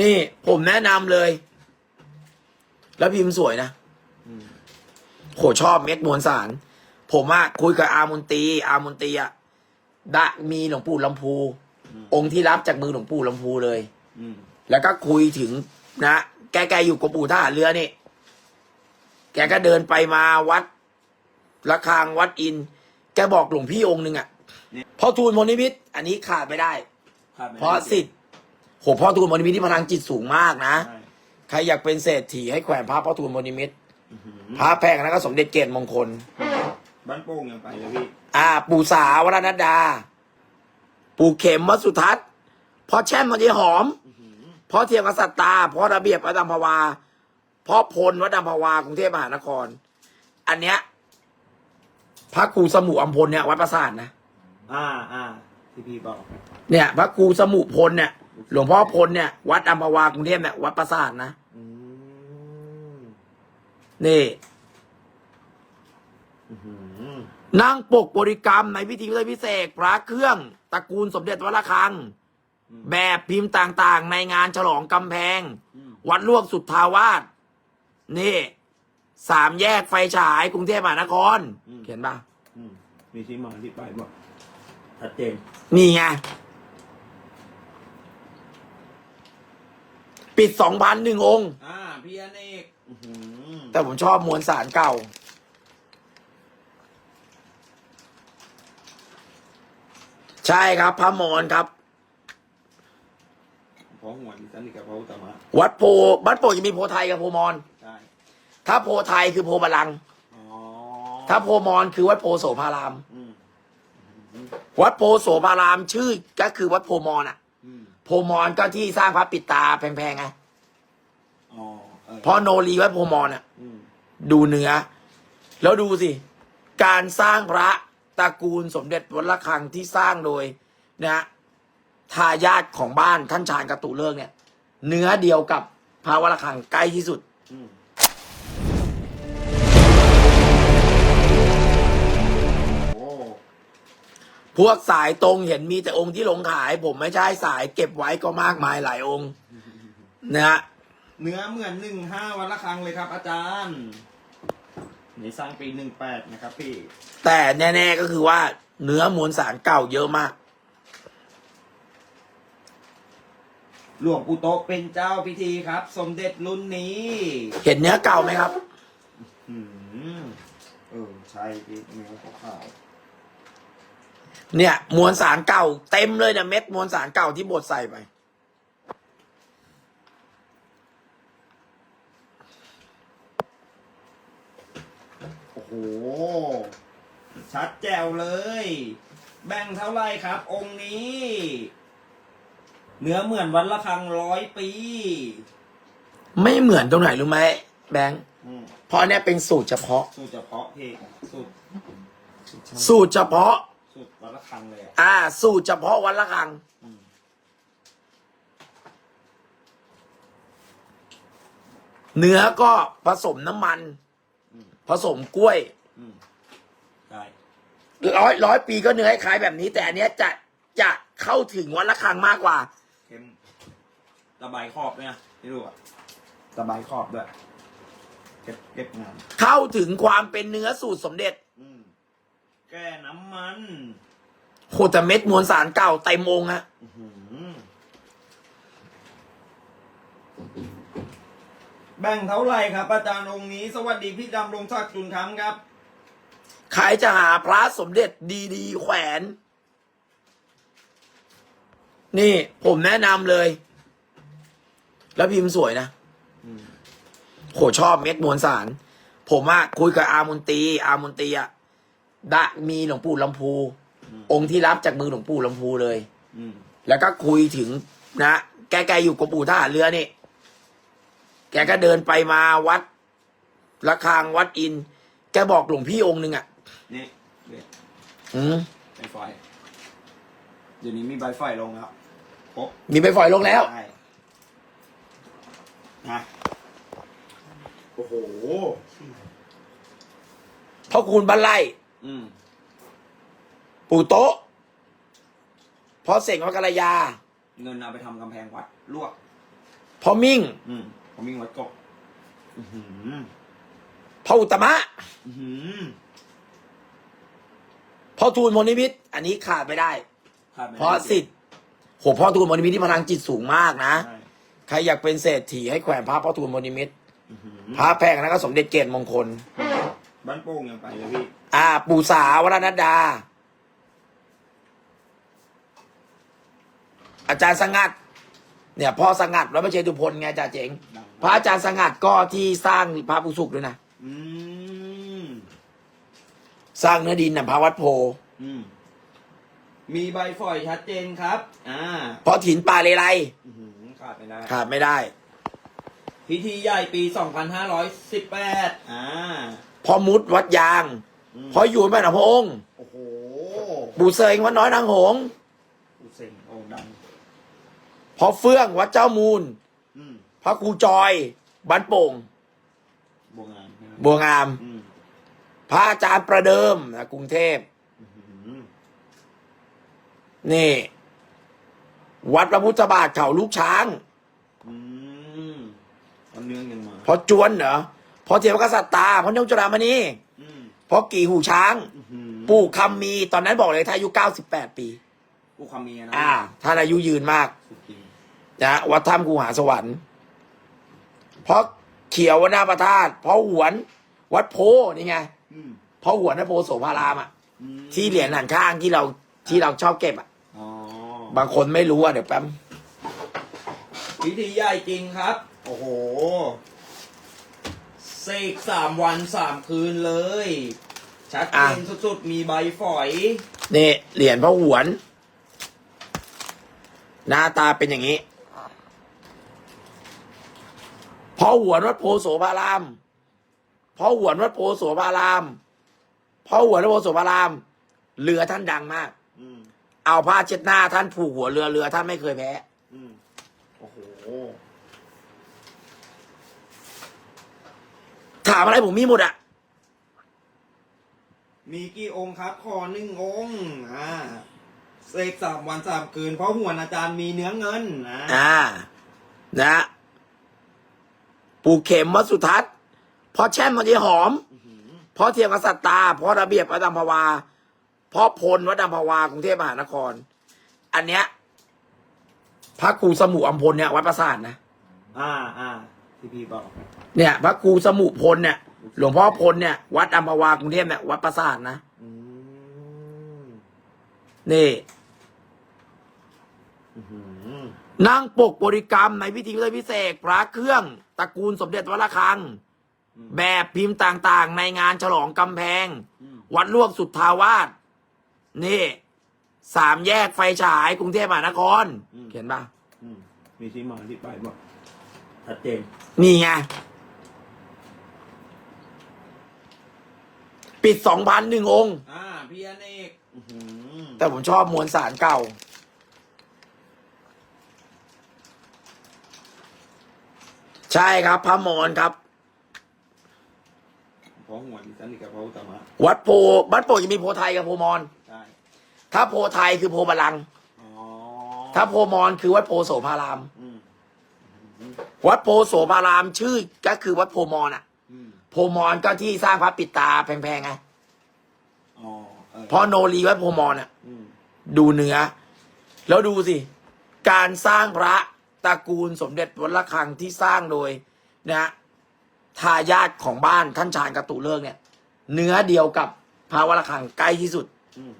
นี่ผมแนะนำเลย แล้วพิมพ์สวยนะอืมโหชอบเม็ดมวลสาร ผมอะคุยกับอามุนตรีอามุนตรีอะดะมีหลวงปู่ลำพู องค์ที่รับจากมือหลวงปู่ลำพูเลยอืมแล้วก็คุยถึงนะแกแกอยู่กับปู่ท่าหารเรือนี่ แกก็เดินไปมาวัดระฆังวัดอิน แกบอกหลวงพี่องค์หนึ่งอะพ่อทูลมนิมิตรอันนี้ขาดไม่ได้ขาดไม่ได้ เพราะสิทธิ์ โหพ่อทูลมนิมิตรที่พลังจิตสูงมากนะใช่ใครอยากเป็นเศรษฐีให้แขวนพระพ่อทูลมนิมิตรอื้อหือพระแพงนะก็สมเด็จเกตมงคล บ้านโป่งยังไปเลยพี่อ่า ปู่สาวรนัดดา ปู่เข็มวัดสุทัศน์พ่อแช่มมันจะหอมอื้อหือพ่อเทียมกษัตริย์ตาพ่อระเบียบวัดดัมพวาพ่อพลวัดดัมพวากรุงเทพมหานคร อันเนี้ยพระครูสมุอัมพลเนี่ยวัดประสาทนะอ่าอ่าที่พี่บอก เนี่ย พระครูสมุพลเนี่ย หลวงพ่อพลเนี่ย วัดอัมพวากรุงเทพเนี่ยวัดประสาทนะอืมนี่อื้อหือนั่งปกบริกรรมในพิธีพุทธพิเศษกพระเครื่องตระกูลสมเด็จวัดระฆัง แบบพิมพ์ต่างๆ ในงานฉลองกำแพงอืมวัดลวกสุทธาวาสนี่สามแยกไฟฉายกรุงเทพมหานคร เขียนปะอืมมีที่มาที่ไปบอกชัดเจนนี่ไง ปิดสองพันหนึ่งองค์ อ่าพี่อเนกอื้อหือแต่ผมชอบมวลสารเก่า ใช่ครับพระมรครับ เพราะหัวดิฉันนี่กับพระอุตตมะวัดโพวัดโพจะมีโพไทยกับโพมอน ใช่ถ้าโพไทยคือโพบาลังก์อ๋อถ้าโพมอนคือวัดโพโสภาราม อืมอืมวัดโพโสภารามชื่อก็คือวัดโพมอนอะอืม โพมอนก็ที่สร้างพระปิดตาแพงๆไงอ๋อเออเพราะโนรีวัดโพมอนอะอืมดูเนื้อ แล้วดูสิ การสร้างพระตระกูลสมเด็จวัดระฆังที่สร้างโดยนะฮะทายาทของบ้านท่านชาญกระตุเลิกเนี่ย เนื้อเดียวกับพระวัดระฆังใกล้ที่สุด อืม พวกสายตรงเห็นมีแต่องค์ที่ลงขาย ผมไม่ใช่สายเก็บไว้ก็มากมายหลายองค์นะฮะเนื้อเหมือนหนึ่งห้าวันละครั้งเลยครับ อาจารย์นี่สร้างปีหนึ่งแปดนะครับพี่ แต่แน่ๆก็คือว่า เนื้อมวลสารเก่าเยอะมาก หลวงปู่โตะเป็นเจ้าพิธีครับ สมเด็จรุ่นนี้เห็นเนื้อเก่าไหมครับ อืมเออใช่พี่เนื้อขาว เนี่ย มวลสารเก่าเต็มเลยเนี่ยเม็ดมวลสารเก่าที่บดใส่ไปๆโอ้โห ชัดแจ๋วเลย แบ่งเท่าไหร่ครับ องค์นี้ เนื้อเหมือนวันละครั้งร้อยปี ไม่เหมือนตรงไหนรู้ไหมแบงค์อืมเพราะเนี่ยเป็นสูตรเฉพาะ สูตรเฉพาะพี่สูตรสูตรเฉพาะ สูตรวันละครั้งเลยอะอ่า สูตรเฉพาะวันละครั้ง อืมเนื้อก็ผสมน้ำมัน อืมผสมกล้วย อืมได้ร้อยร้อยปีก็เนื้อคล้ายๆแบบนี้ แต่อันเนี้ยจะจะเข้าถึงวันละครั้งมากกว่าเข้มระบายขอบด้วยนะพี่ดูอะระบายขอบด้วยเก็บเก็บงานเข้าถึงความเป็นเนื้อสูตรสมเด็จอืม แก้น้ำมันโหแต่เม็ดมวลสารเก่าเต็มองค์ฮะอื้อหือแบ่งเท่าไหร่ครับอาจารย์องค์นี้ สวัสดีพี่ดำรงศักดิ์จุนคำครับ ใครจะหาพระสมเด็จดีๆแขวน นี่ผมแนะนำเลย แล้วพิมพ์สวยนะอืมโหชอบเม็ดมวลสาร ผมอะคุยกับอามุนตรีอามุนตรีอะ ดะมีหลวงปู่ลำพู องค์ที่รับจากมือหลวงปู่ลำพูเลย อืมแล้วก็คุยถึงนะแกแกอยู่กับปู่ท่าหารเรือนี่แกก็เดินไปมาวัดระฆังวัดอิน แกบอกหลวงพี่องค์หนึ่งอะนี่เด็ดอืมใบไฟเดี๋ยวนี้มีใบไฟลงแล้วครบมีไปฝอยลงแล้ว ใช่นะโอ้โหพ่อคูณบันไลอืม ปู่โต๊ะพ่อเสงวัดกะระยา เงินเอาไปทำกำแพงวัดลวก พ่อมิ่งอืมผมมีวัดเกาะอือหือพ่ออุตมะอือหือพ่อทูลมนิมิตรอันนี้ขาดไม่ได้ ขาดไม่ได้เพราะสิทธิ์โหพ่อทูลมนิมิตรที่พลังจิตสูงมากนะ ใช่ใครอยากเป็นเศรษฐีให้แขวนพระพ่อทูลมนิมิตรอื้อหือพระแพงนะก็สมเด็จเกตมงคล บ้านโป่งยังไปเลยพี่ อ่า ปู่สาวรนัดดา อาจารย์สงัด เนี่ยพ่อสงัดแล้วไม่ใช่ตุพลไงจ่าเจ๋งดังพระอาจารย์สงัดก็ที่สร้างพระปุสุกด้วยนะอืมสร้างเนื้อดินน่ะพระวัดโพอืมมีใบฝอยชัดเจนครับ อ่าเพราะถินป่าเลไลอื้อหือขาดไม่ได้ ขาดไม่ได้ พิธีใหญ่ปี 2518 อ่าพ่อมุดวัดยาง อืมพ่ออยู่แม่หนพระองค์โอ้โหปู่เสงวัดน้อยนางหงส์อุเซ็งโอ่งดังพ่อเฟื่องวัดเจ้ามูลอืมพระครูจอยบ้านโป่งบัวงามนะครับบัวงามอืมพระอาจารย์ประเดิมนะกรุงเทพอื้อหือนี่ วัดพระพุทธบาทเขาลูกช้างอืมเอาเนื่องยังมาพอจวนเหรอพอเทวกษัตริย์ตาพอนกจุฬามณี อืมพอกี่หูช้างอื้อหือปู่คำมีตอนนั้นบอกเลยท่านอายุ98ปี กูคำเมียนะอ่า ท่านอายุยืนมาก สุดจริงนะวัดถ้ำกูหาสวรรค์ เพราะเขียววนาประทาตเพราะหวน วัดโพนี่ไง อืมเพราะหวนวัดโพโสภารามอะ อืมที่เหรียญหันข้างที่เราที่เราชอบเก็บอะ อ๋อบางคนไม่รู้อะเดี๋ยวแป๊บ พิธีใหญ่จริงครับ โอ้โห เสกสามวันสามคืนเลย ชัดเจนสุดๆ มีใบฝอย นี่เหรียญพระหวน หน้าตาเป็นอย่างนี้พอหวนวัดโพโสภารามพอหวนวัดโพโสภารามพอหวนวัดโพโสภาราม เรือท่านดังมาก อืม เอาผ้าเช็ดหน้าท่านผูกหัวเรือเรือท่านไม่เคยแพ้ อืมโอ้โห ถามอะไรผมมีหมดอะมีกี่องค์ครับ ขอหนึ่งองค์อ่าเสกสามวันสามคืน เพราะหัวนอาจารย์มีเนื้อเงินนะอ่า นะปูเข็มวัดสุทัศน์พอแช่มมันจะหอมอื้อหือเพราะเทียมกษัตริย์ตาเพราะระเบียบวัดดัมพวาเพราะพลวัดดัมพวากรุงเทพมหานคร อันเนี้ยพระครูสมุอัมพลเนี่ยวัดประสาทนะ อ่าอ่า ที่พี่บอกเนี่ยพระครูสมุพลเนี่ย หลวงพ่อพลเนี่ย วัดอัมพวากรุงเทพเนี่ยวัดประสาทนะอืมนี่ อื้อหือนั่งปกบริกรรมในพิธีพิเศษพระเครื่องตระกูลสมเด็จวัดระฆัง แบบพิมพ์ต่างๆ ในงานฉลองกำแพง อืมวัดลวกสุทธาวาสนี่สามแยกไฟฉายกรุงเทพมหานครเห็นปะอืมมีที่มาที่ไปหมด ชัดเจนนี่ไงปิดสองพันหนึ่งองค์ อ่าพี่อเนกอื้อหือแต่ผมชอบมวลสารเก่า ใช่ครับพระมรครับเพราะหัวดิฉันนี่กับพระอุตตมะวัดโพวัดโพจะมีโพไทยกับโพมรใช่ถ้าโพไทยคือโพบาลังก์อ๋อถ้าโพมรคือวัดโพโสภาราม อืม วัดโพโสภารามชื่อก็คือวัดโพมรอะอืมโพมรก็ที่สร้างพระปิดตาแพงๆไงอ๋อเออเพราะโนรีวัดโพมรอะอืมดูเนื้อ แล้วดูสิ การสร้างพระตระกูลสมเด็จวัดระฆังที่สร้างโดยนะทายาทของบ้านท่านชาญกตุเลิกเนี่ย เนื้อเดียวกับพระวัดระฆังใกล้ที่สุดอืม